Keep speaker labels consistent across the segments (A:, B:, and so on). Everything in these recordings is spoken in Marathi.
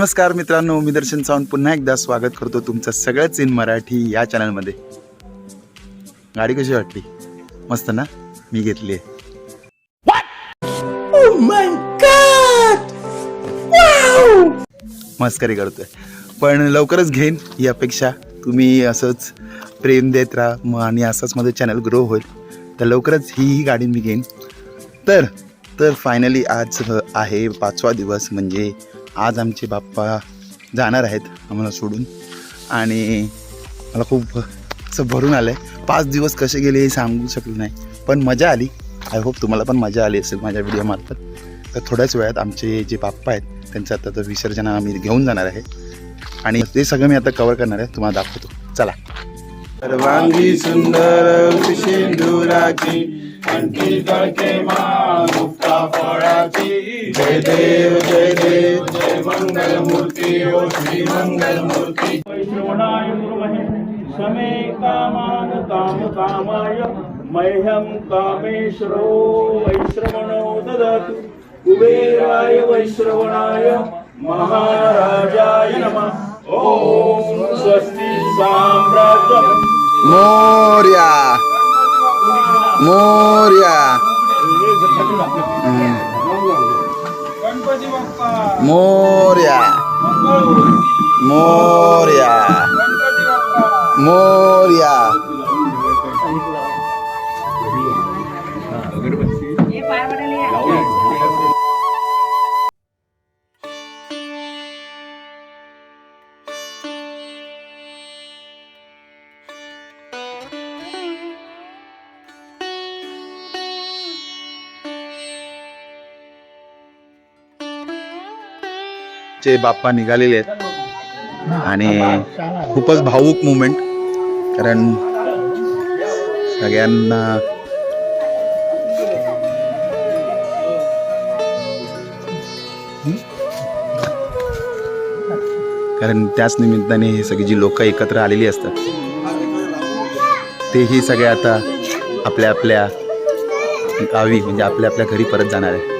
A: नमस्कार मित्रांनो मी दर्शन सावंत पुन्हा एकदा स्वागत करतो तुमचं सगळंच इन मराठी या चॅनलमध्ये. गाडी कशी वाटली? मस्त ना? मी घेतली आहे. मस्करी करतोय. पण लवकरच घेईन ही अपेक्षा. तुम्ही असंच प्रेम देत राहा मग आणि असंच माझं चॅनल ग्रो होईल. तर लवकरच ही ही गाडी मी घेईन. तर तर फायनली आज आहे पाचवा दिवस म्हणजे आज आमचे बाप्पा जाणार आहेत आम्हाला सोडून. आणि मला खूप असं भरून आलं आहे पाच दिवस कसे गेले हे सांगू शकलो नाही. पण मजा आली. आय होप तुम्हाला पण मजा आली असेल माझ्या व्हिडिओमार्फत तर थोड्याच वेळात आमचे जे बाप्पा आहेत त्यांचं आता तर विसर्जन आम्ही घेऊन जाणार आहे. आणि ते सगळं मी आता कवर करणार आहे. तुम्हाला दाखवतो. चला. सर्वांगी सुंदर सिंधुराची फळाची जय देव जय देव जय मंगल मूर्ती ओ श्री मंगल मूर्ती
B: वैश्रवणाय कुर्महे समे कामान काम कामाय मह्यं कामेश्वरो वैश्रवणो ददातु. कुबेराय वैश्रवणाय महाराजाय नमः. ॐ स्वस्ति साम्राज्यम्.
A: मोर्या मोर्या.
B: बाप्पा
A: मोर्या। मोर्या।
B: गणपती.
A: चे बाप्पा निघालेले आहेत. आणि खूपच भावूक मुमेंट कारण सगळ्यांना कारण त्याच निमित्ताने हे सगळी जी लोक एकत्र आलेली असतात तेही सगळे आता आपल्या आपल्या गावी म्हणजे आपल्या आपल्या घरी परत जाणार आहे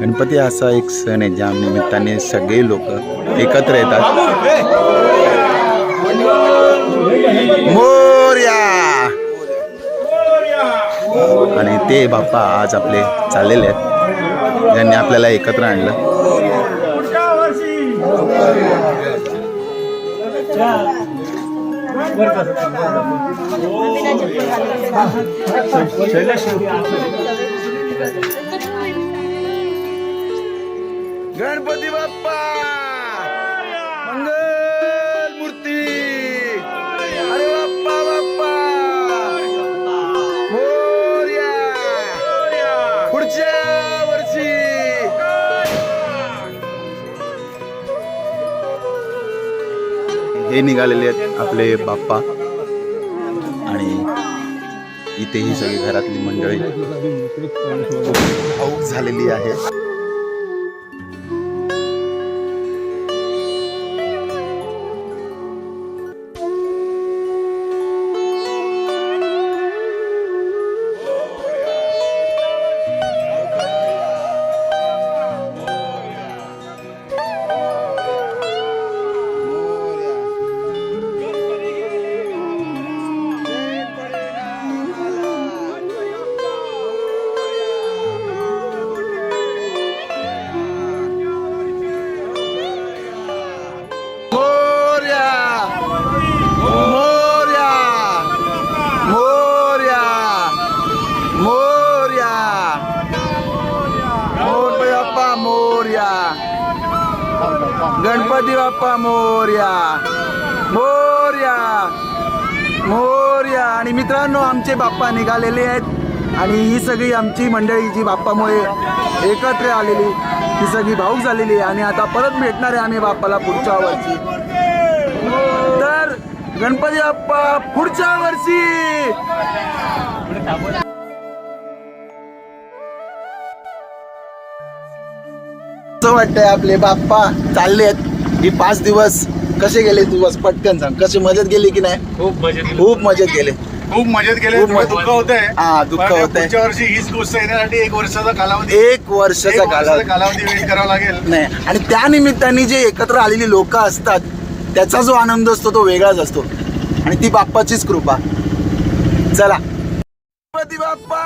A: गणपती असा एक सण आहे ज्या निमित्ताने सगळे लोक एकत्र येतात. मोर्या! आणि ते बाप्पा आज आपले चाललेले आहेत. ज्यांनी आपल्याला एकत्र आणलं.
B: पुढच्या
A: गणपती बाप्पा! मंगल मूर्ती! अरे बाप्पा बाप्पा! मोरया! पुढच्या वर्षी! हे निघालेले आहेत आपले बाप्पा. आणि इथेही सगळी घरातली मंडळी. झालेली आहे. गणपती बाप्पा मोर्या. मोर्या. मोर्या. आणि मित्रांनो आमचे बाप्पा निघालेले आहेत. आणि ही सगळी आमची मंडळी जी बाप्पामुळे एकत्र आलेली ही सगळी भाऊक झालेली आहे. आणि आता परत भेटणार आहे आम्ही बाप्पाला पुढच्या वर्षी. तर गणपती बाप्पा पुढच्या वर्षी! असं वाटतंय आपले बाप्पा चाललेत? ही पाच दिवस कसे गेले दिवस? पटकन सांग. कसे मजेत गेले की नाही?
B: खूप मजेत
A: खूप मजेत गेले.
C: खूप मजेत गेले.
A: खूप
C: थोडं
A: मजेत.
C: दुःख होत आहे
A: हा, दुःख होतंय.
C: पुढच्या वर्षी हीच गोष्ट येण्यासाठी एक वर्षाचा कालावधी
A: एक वर्षाचा
C: एक वर्षाचा
A: कालावधी.
C: कालावधी वेट करावा लागेल.
A: नाही. आणि त्या निमित्ताने जे एकत्र आलेली लोक असतात त्याचा जो आनंद असतो तो वेगळाच असतो. आणि ती बाप्पाचीच कृपा. चला. गणपती बाप्पा!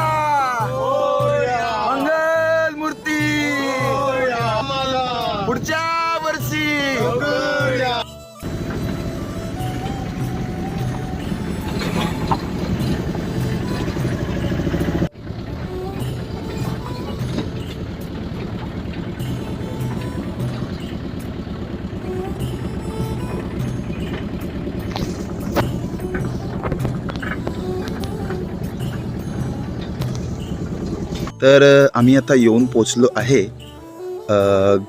A: तर आम्ही आता येऊन पोचलो आहे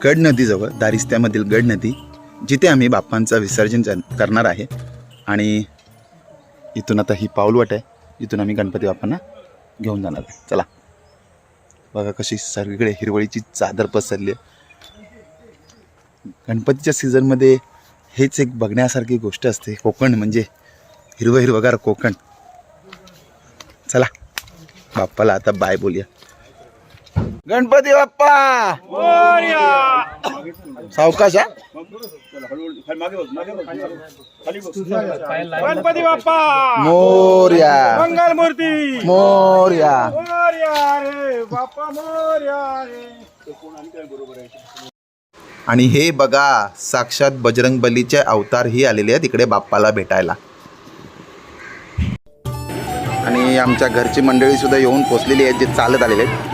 A: गड नदीजवळ दारिस्त्यामधील गड नदी जिथे आम्ही बाप्पांचं विसर्जन जन- करणार आहे. आणि इथून आता ही पाऊलवट आहे इथून आम्ही गणपती बाप्पांना घेऊन जाणार आहे. चला. बघा कशी सगळीकडे हिरवळीची चादर पसरली आहे. गणपतीच्या सीझनमध्ये हेच एक बघण्यासारखी गोष्ट असते कोकण म्हणजे हिरवं हिरवगार कोकण. चला. बाप्पाला आता बाय बोलूया. गणपती बाप्पा! सावकाश हा?
B: गणपती बाप्पा!
A: मोर्या!
B: मंगल मूर्ती
A: मोर्या!
B: मोर्या रे! बाप्पा मोर्या रे!
A: आणि हे बघा साक्षात बजरंग बलीचे अवतारही आलेले आहेत तिकडे बाप्पाला भेटायला. आणि आमच्या घरची मंडळी सुद्धा येऊन पोचलेली आहेत जे चालत आलेले आहेत.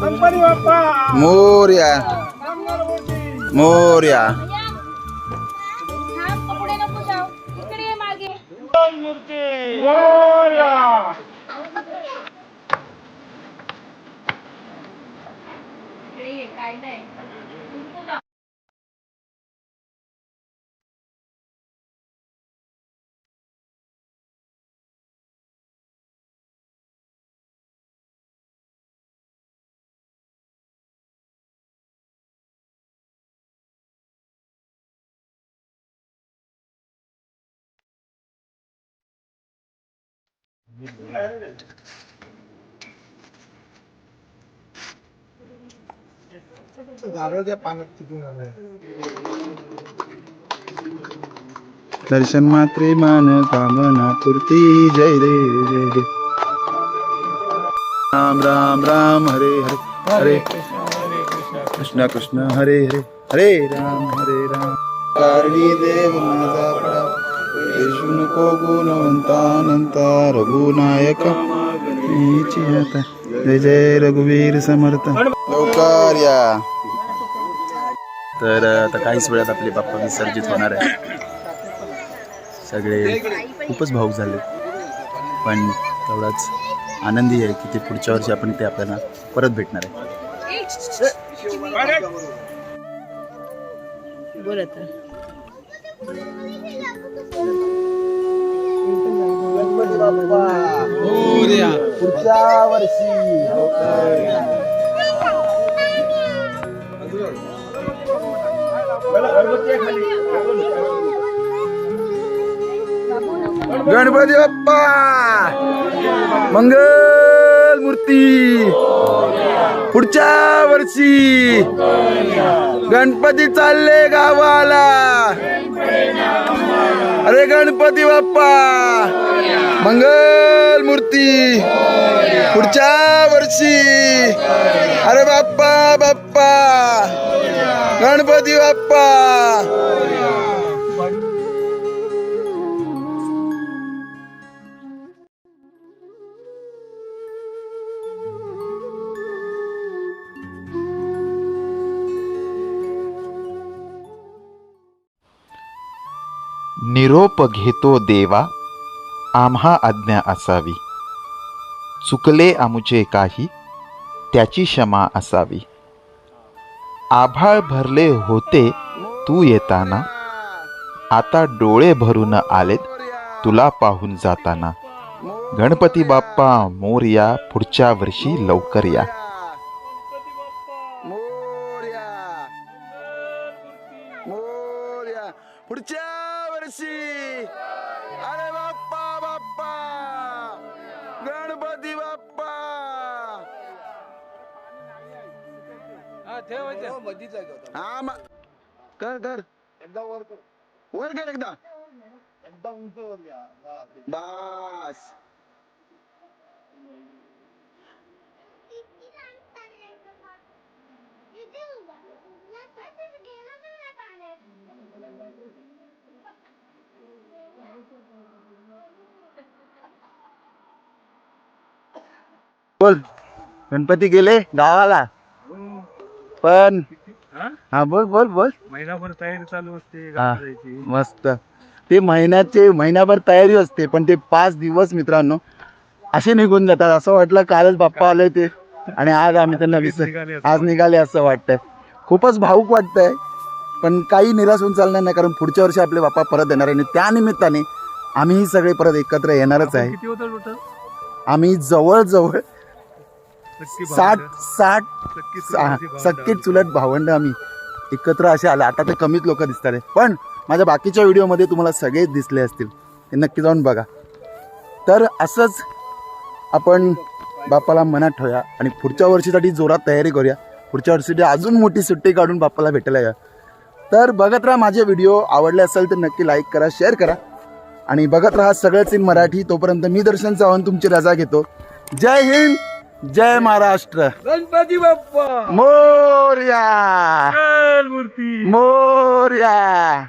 B: गणपती बाप्पा. मोर्या. मोर्या.
D: थांब कपडे
A: दर्शन मात्रे मान कामना पूर्ती जय रे जय रे. राम राम राम हरे हरे हरे. कृष्ण कृष्ण हरे हरे. हरे राम हरे राम. कारणी देव माझा नको गुणवंतानंता रघुनायक। मीची आता। जय जय रघुवीर समर्थ। लवकर या। तर आता काहीच वेळात आपले बाप्पा विसर्जित होणार आहे सगळे खूपच भाऊक झाले. पण तेवढाच आनंदी आहे की ते पुढच्या वर्षी आपण ते आपल्याला परत भेटणार आहे. पुढच्या वर्षी. गणपती बाप्पा. मंगल मूर्ती पुढच्या वर्षी. गणपती चालले गावाला. अरे गणपती बाप्पा. मंगल मूर्ती. पुढच्या वर्षी. अरे बाप्पा बाप्पा. गणपती बाप्पा. निरोप घेतो देवा आम्हा आज्ञा असावी. चुकले आमुचे काही त्याची क्षमा असावी. आभाळ भरले होते तू येताना आता डोळे भरून आलेत तुला पाहून जाताना. गणपती बाप्पा मोरया पुढच्या वर्षी लवकर या.
C: हा मा- कर कर एकदा वर कर वर कर एकदा एकदा उंच वर घ्या बस
A: बोल गणपती गेले गावाला. पण हा? बोल बोल बोल.
B: महिनाभर तयारी चालू असते
A: हा.
B: जायची.
A: मस्त. ते महिन्याचे महिनाभर तयारी असते पण ते पाच दिवस मित्रांनो असे निघून जातात. असं वाटलं कालच बाप्पा आले ते आणि आज आम्ही त्यांना विसर
B: असं
A: आज निघाले असं वाटतंय. खूपच भाऊक वाटतंय पण काही निराश होऊन चालणार नाही कारण पुढच्या वर्षी आपले बाप्पा परत येणार आहे आणि त्या निमित्ताने आम्हीही सगळे परत एकत्र येणारच आहे.
B: किती होतं टोटल
A: आम्ही जवळजवळ साठ. साठ
B: सक्की चुलती भावंडं.
A: आम्ही. एकत्र असे आले. आता तर कमीच लोक दिसतात. पण माझ्या बाकीच्या व्हिडिओमध्ये तुम्हाला सगळेच दिसले असतील. ते नक्की जाऊन बघा. तर असंच आपण बाप्पाला मनात ठेवूया आणि पुढच्या वर्षीसाठी जोरात तयारी करूया. पुढच्या वर्षीसाठी अजून मोठी सुट्टी काढून बाप्पाला भेटायला या. तर बघत राहा माझे व्हिडिओ. आवडले असेल तर नक्की लाईक करा शेअर करा. आणि बघत राहा सगळंच इन मराठी. तोपर्यंत मी दर्शन चव्हाण तुमची रजा घेतो. जय हिंद! जय महाराष्ट्र.
B: गणपती बाप्पा.
A: मोर्या.
B: मूर्ती.
A: मोर्या.